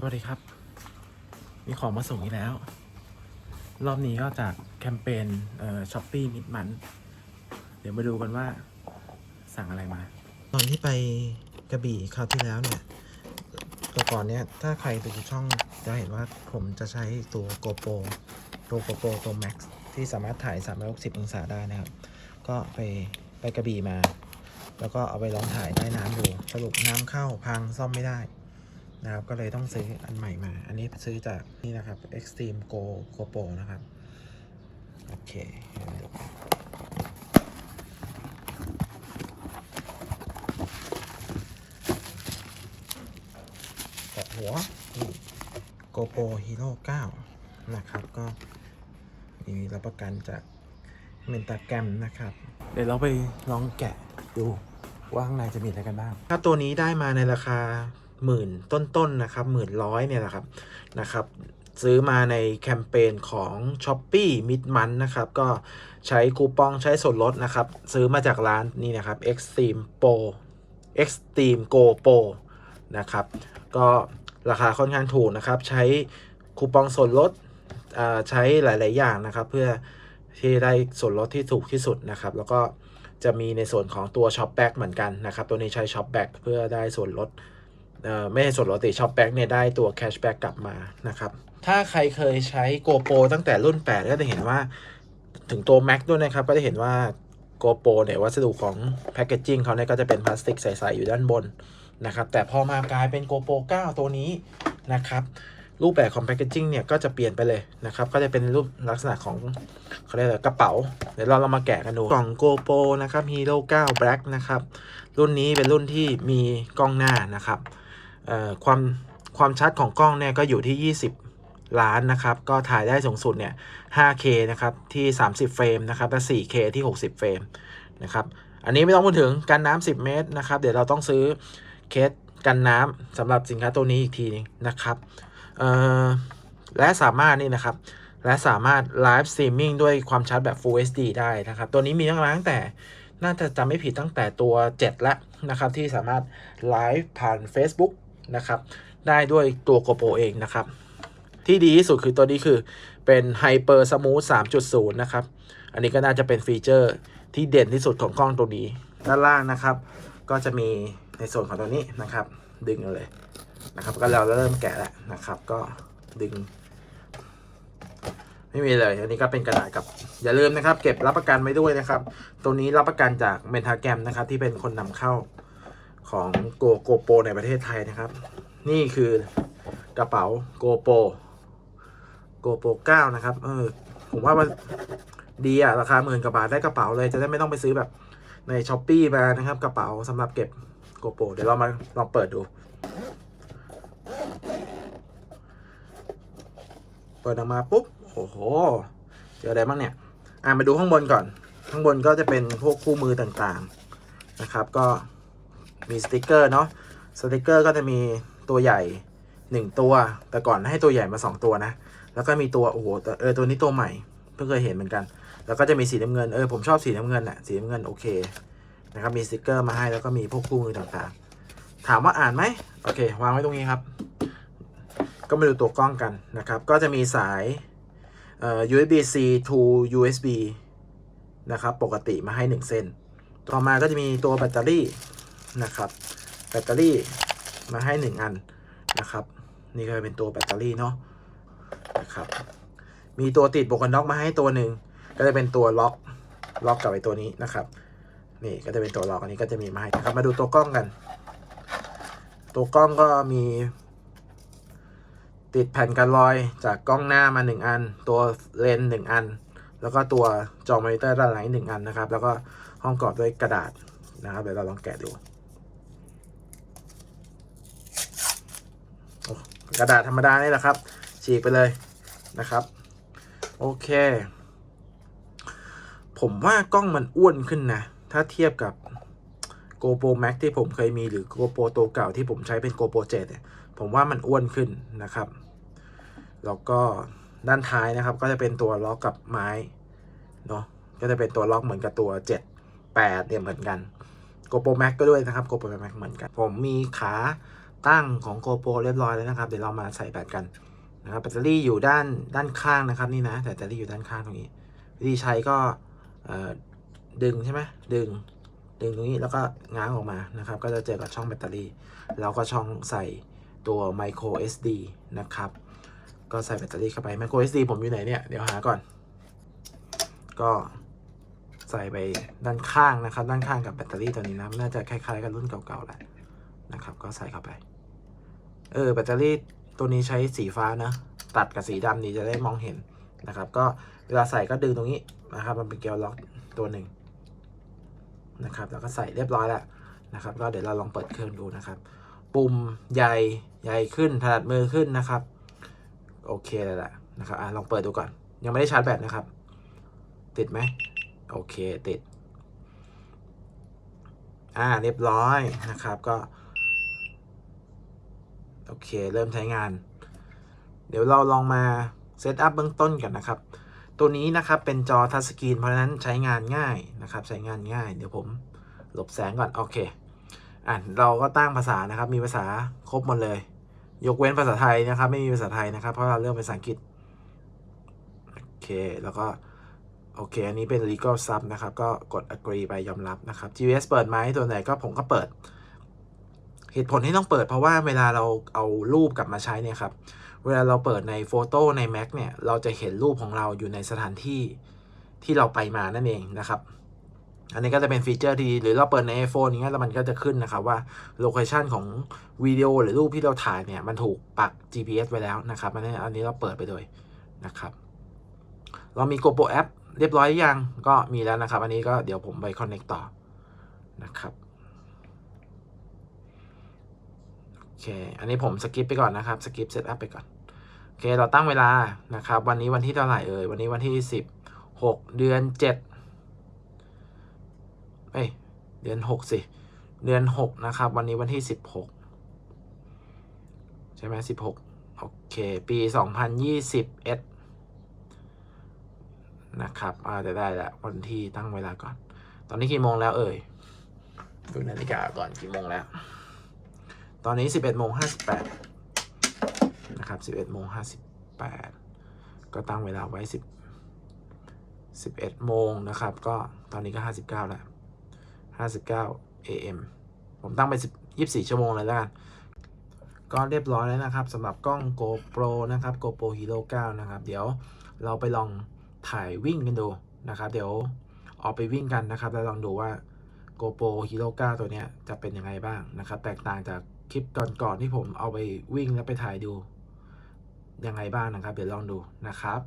สวัสดีครับ มีของมาส่งอีกแล้ว รอบนี้ก็จากแคมเปญเอ่อช้อปปี้มิดมัน เดี๋ยวมาดูกันว่าสั่งอะไรมา ตอนที่ไปกระบี่คราวที่แล้วเนี่ยตัวก่อนเนี่ย ถ้าใครดูช่องจะเห็นว่าผมจะใช้ตัว GoPro ตัว GoPro ตัว Max ที่สามารถถ่าย 360 องศาได้นะครับ ก็ไปไปกระบี่มา แล้วก็เอาไปลองถ่ายใต้น้ำดู สรุปน้ำเข้าพังซ่อมไม่ได้ นะครับ ก็เลยต้องซื้ออันใหม่มา อันนี้ซื้อจากนี่นะครับ Extreme Go GoPro นะครับ โอเคเดี๋ยวดูแกะหัวนี่ GoPro Hero 9 นะครับ ก็มีรับประกันจากเมนตาแกรมนะครับ เดี๋ยวเราไปลองแกะดูว่าข้างในจะมีอะไรกันบ้าง ถ้าตัวนี้ได้มาในราคา หมื่นต้นๆนนะครับหมื่นร้อยเนี่ยแหละครับนะครับ ซื้อมาในแคมเปญของ s h อ p e e Mid m o n t นะครับก็ใช้คูปองใช้ส่วนลดนะครับ ซื้อมาจากร้านนี่นะครับ Extreme Pro Extreme Go Pro นะครับก็ราคาค่อนข้างถูกนะครับ ใช้คูปองส่วนลดใช้หลาย ๆ อย่างนะครับ เพื่อที่ได้ส่วนลดที่ถูกที่สุดนะครับ แล้วก็จะมีในส่วนของตัว Shop Back เหมือนกันนะครับ ตัวนี้ใช้ Shop Back เพื่อได้ส่วนลด ไม่ใช่ส่วนลดติ Shop Back เนี่ยได้ตัว Cashback กลับมานะครับ ถ้าใครเคยใช้ GoPro ตั้งแต่รุ่น 8 ก็จะเห็นว่าถึงตัว Mac ด้วยนะครับ ก็จะเห็นว่า GoPro เนี่ยวัสดุของ Packaging เขาเนี่ยก็จะเป็นพลาสติกใส ๆ อยู่ด้านบนนะครับ แต่พอมากลายเป็น GoPro 9 ตัวนี้นะครับ รูปแบบของ Packaging เนี่ยก็จะเปลี่ยนไปเลยนะครับ ก็จะเป็นรูปลักษณะของเขาเรียกกระเป๋า เดี๋ยวเราเรามาแกะกันดูกล่อง GoPro นะครับ Hero 9 Black นะครับ รุ่นนี้เป็นรุ่นที่มีกล้องหน้านะครับ ความความชัดของกล้องเนี่ยก็อยู่ที่ 20 ล้านนะครับ ก็ถ่ายได้สูงสุดเนี่ย 5K นะครับที่ 30 เฟรมนะครับและ 4K ที่ 60 เฟรมนะครับ อันนี้ไม่ต้องพูดถึงกันน้ำ10 เมตรนะครับ เดี๋ยวเราต้องซื้อเคสกันน้ำสำหรับสินค้าตัวนี้อีกทีนึงนะครับและสามารถนี่นะครับ และสามารถไลฟ์สตรีมมิ่งด้วยความชัดแบบ Full HD ได้นะครับ ตัวนี้มีตั้งแต่ตั้งแต่น่าจะจำไม่ผิดตั้งแต่ตัว 7 แล้วนะครับ ที่สามารถไลฟ์ผ่าน Facebook นะครับ ได้ด้วยตัว GoPro เองนะครับ ที่ดีที่สุดคือตัวนี้คือเป็น Hyper Smooth 3.0 นะครับ อันนี้ก็น่าจะเป็นฟีเจอร์ที่เด่นที่สุดของกล้องตัวนี้ ด้านล่างนะครับ ก็จะมีในส่วนของตัวนี้นะครับ ดึงเลยนะครับ ก็เราเริ่มแกะแล้วนะครับ ก็ดึง ไม่มีเลย อันนี้ก็เป็นกระดาษกับ อย่าลืมนะครับ เก็บรับประกันไว้ด้วยนะครับ ตัวนี้รับประกันจากเมนทาแกรมนะครับ ที่เป็นคนนำเข้า ของโกโกโปในประเทศไทยนะครับ นี่คือกระเป๋าโกโปโกโป9นะครับ เออ ผมว่ามันดีอะราคาหมื่นกว่าบาทได้กระเป๋าเลย จะได้ไม่ต้องไปซื้อแบบในช้อปปีมานะครับ กระเป๋าสำหรับเก็บโกโปเดี๋ยวเรามาลองเปิดดู เปิดออกมาปุ๊บ โอ้โห เจออะไรบ้างเนี่ย อ่ามาดูข้างบนก่อน ข้างบนก็จะเป็นพวกคู่มือต่างๆนะครับ ก็ มีสติกเกอร์เนาะสติกเกอร์ก็จะมีตัวใหญ่หนึ่งตัว แต่ก่อนให้ตัวใหญ่มาสองตัวนะ แล้วก็มีตัวโอ้โหแต่เออตัวนี้ตัวใหม่ เพิ่งเคยเห็นเหมือนกัน แล้วก็จะมีสีน้ำเงินเออผมชอบสีน้ำเงินอะสีน้ำเงินโอเคนะครับมีสติกเกอร์มาให้แล้วก็มีพวกคู่มือต่างๆ ถามว่าอ่านไหมโอเควางไว้ตรงนี้ครับ ก็มาดูตัวกล้องกันนะครับ ก็จะมีสายเอ่อ USB-C to USB นะครับปกติมาให้ 1 เส้น ต่อมาก็จะมีตัวแบตเตอรี่ นะครับแบตเตอรี่มาให้ 1 อันนะครับ นี่ก็เป็นตัวแบตเตอรี่เนาะนะครับมีตัวติดบวกกันน็อกมาให้ตัวหนึ่งก็จะเป็นตัวล็อกล็อกกับไอ้ตัวนี้นะครับ นี่ก็จะเป็นตัวล็อกอันนี้ก็จะมีมาให้นะครับมาดูตัวกล้องกัน ตัวกล้องก็มี ติดแผ่นกันรอยจากกล้องหน้ามา 1 อัน ตัวเลนส์หนึ่งอัน แล้วก็ตัวจอมอนิเตอร์ด้านหลังหนึ่งอันนะครับ แล้วก็ห้องกรอบด้วยกระดาษนะครับเดี๋ยวเราลองแกะดูโอ้ กระดาษธรรมดานี่แหละครับ ฉีกไปเลยนะครับ โอเค ผมว่ากล้องมันอ้วนขึ้นนะ ถ้าเทียบกับ GoPro Max ที่ผมเคยมีหรือ GoPro ตัวเก่าที่ผมใช้เป็น GoPro 7เนี่ยผมว่ามันอ้วนขึ้นนะครับ แล้วก็ด้านท้ายนะครับ ก็จะเป็นตัวล็อกกับไม้เนาะก็จะเป็นตัวล็อกเหมือนกับตัว 7 8เนี่ยเหมือนกัน GoPro Max ก็ด้วยนะครับ GoPro Max เหมือนกัน ผมมีขา ตั้งของ GoPro เรียบร้อยแล้วนะครับ เดี๋ยวเรามาใส่แบตกันนะครับแบตเตอรี่อยู่ด้านด้านข้างนะครับนี่นะแบตเตอรี่อยู่ด้านข้างตรงนี้ วิธีใช้ก็ดึงใช่ไหมดึง ดึงตรงนี้แล้วก็ง้างออกมานะครับ ก็จะเจอกับช่องแบตเตอรี่ แล้วก็ช่องใส่ตัว micro SD นะครับ ก็ใส่แบตเตอรี่เข้าไป micro SD ผมอยู่ไหนเนี่ย เดี๋ยวหาก่อน ก็ใส่ไปด้านข้างนะครับ ด้านข้างกับแบตเตอรี่ตัวนี้นะน่าจะคล้ายๆกับรุ่นเก่าๆแหละ นะครับ ก็ใส่เข้าไป เออแบตเตอรี่ตัวนี้ใช้สีฟ้านะ ตัดกับสีดำนี่จะได้มองเห็นนะครับ ก็เวลาใส่ก็ดึงตรงนี้นะครับ มันเป็นเกลียวล็อกตัวหนึ่งนะครับ แล้วก็ใส่เรียบร้อยแล้วนะครับ ก็เดี๋ยวเราลองเปิดเครื่องดูนะครับ ปุ่มใหญ่ใหญ่ขึ้นถนัดมือขึ้นนะครับ โอเคเลยแหละนะครับอะลองเปิดดูก่อน ยังไม่ได้ชาร์จแบตนะครับ ติดไหมโอเคติด อ่าเรียบร้อยนะครับ ก็ โอเค เริ่มใช้งาน เดี๋ยวเราลองมาเซตอัพเบื้องต้นกันนะครับ ตัวนี้นะครับเป็นจอทัชสกรีนเพราะฉะนั้นใช้งานง่ายนะครับ ใช้งานง่าย เดี๋ยวผมหลบแสงก่อน โอเค อะเราก็ตั้งภาษานะครับ มีภาษาครบหมดเลย ยกเว้นภาษาไทยนะครับ ไม่มีภาษาไทยนะครับ เพราะเราเลือกเป็นภาษาอังกฤษ โอเค แล้วก็โอเค อันนี้เป็น legal sub นะครับ ก็กด agree ไปยอมรับนะครับ GPS เปิดไหมตัวไหนก็ผมก็เปิด เหตุผลที่ต้องเปิดเพราะว่าเวลาเราเอารูปกลับมาใช้เนี่ยครับ เวลาเราเปิดในโฟโต้ใน Mac เนี่ย เราจะเห็นรูปของเราอยู่ในสถานที่ที่เราไปมานั่นเองนะครับ อันนี้ก็จะเป็นฟีเจอร์ที่ดี หรือเราเปิดใน iPhone อย่างเงี้ยแล้วมันก็จะขึ้นนะครับว่าโลเคชันของวิดีโอหรือรูปที่เราถ่ายเนี่ยมันถูกปัก GPS ไว้แล้วนะครับ อันนี้อันนี้เราเปิดไปเลยนะครับ เรามี GoPro App เรียบร้อยอยังก็มีแล้วนะครับ อันนี้ก็เดี๋ยวผมไป connect ต่อนะครับ โอเคอันนี้ผมสกิปไปก่อนนะครับสกิปเซตอัพไปก่อน โอเค เราตั้งเวลานะครับ วันนี้วันที่เท่าไหร่เอ่ย วันนี้วันที่สิบหกเดือนเจ็ดเอ้ย เดือนหกสิ เดือนหกนะครับ วันนี้วันที่สิบหกใช่ไหมสิบหกโอเค ปีสองพันยี่สิบเอ็ดนะครับอ่าจะได้ล้ววันที่ตั้งเวลาก่อน ตอนนี้กี่โมงแล้วเอ่ย ดูนาฬิกาก่อนกี่โมงแล้ว อนนี้ 11โมง58 นะครับ 11โมง58 ก็ตั้งเวลาไว้ 10 11โมงนะครับ ก็ตอนนี้ก็ 59 แล้ว 59 AM ผมตั้งไป10 24 ชั่วโมงเลยแล้วกัน ก็เรียบร้อยแล้วนะครับสำหรับกล้อง GoPro นะครับ GoPro Hero 9 นะครับ เดี๋ยวเราไปลองถ่ายวิ่งกันดูนะครับ เดี๋ยวออกไปวิ่งกันนะครับ แล้วลองดูว่า GoPro Hero 9 ตัวเนี้ยจะเป็นยังไงบ้างนะครับ แตกต่างจาก คลิปก่อนๆที่ผมเอาไปวิ่งแล้วไปถ่ายดูยังไงบ้างนะครับ เดี๋ยวลองดูนะครับ